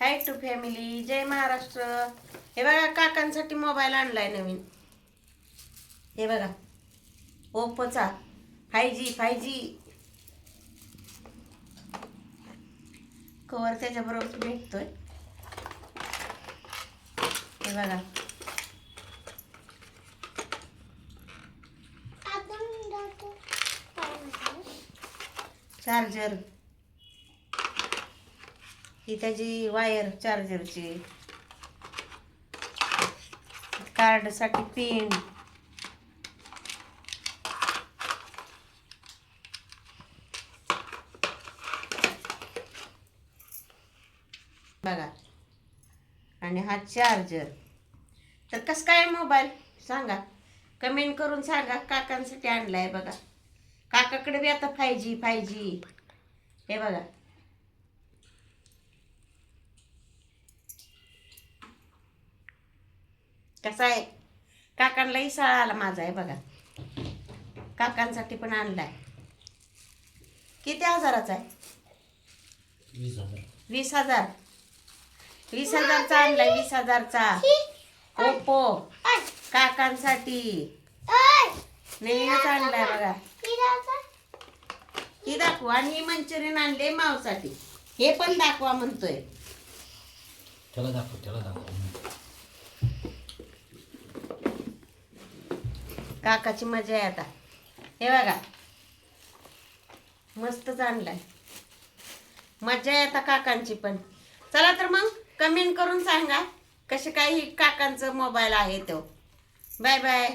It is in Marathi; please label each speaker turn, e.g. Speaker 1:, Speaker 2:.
Speaker 1: हाय टू फॅमिली जय महाराष्ट्र. हे बघा काकांसाठी मोबाईल आणलाय नवीन. हे बघा. ओप्पोचा five G five G cover त्याच्याबरोबर भेटतोय. हे बघा. चार्जर ही त्याची वायर चार्जरची कार्डसाठी पिन बघा. आणि हा चार्जर तर कसं काय मोबाईल सांगा. कमेंट करून सांगा. काकांसाठी आणलाय बघा. काकाकडे बी आता फाय जी फाय जी हे बघा. कसा आहे? काकांना इसळ आला माझा आहे बघा. काकांसाठी पण आणलाय. किती हजाराचा आहे?
Speaker 2: वीस हजार.
Speaker 1: वीस हजार. वीस हजारचा आणलाय वीस हजारचा. ओप्पो. काकांसाठी. नवीनच आणलाय बघा. ही दाखवा. आणि ही मंचुरियन आणले मावसाठी. हे पण दाखवा म्हणतोय.
Speaker 2: त्याला दाखव त्याला दाखव.
Speaker 1: काकाची मजा आहे आता. हे बघा. मस्तच आणलाय. मजा आहे आता काकांची पण. चला तर मग कमेंट करून सांगा कसे काही काकांचं मोबाईल आहे तो. Bye bye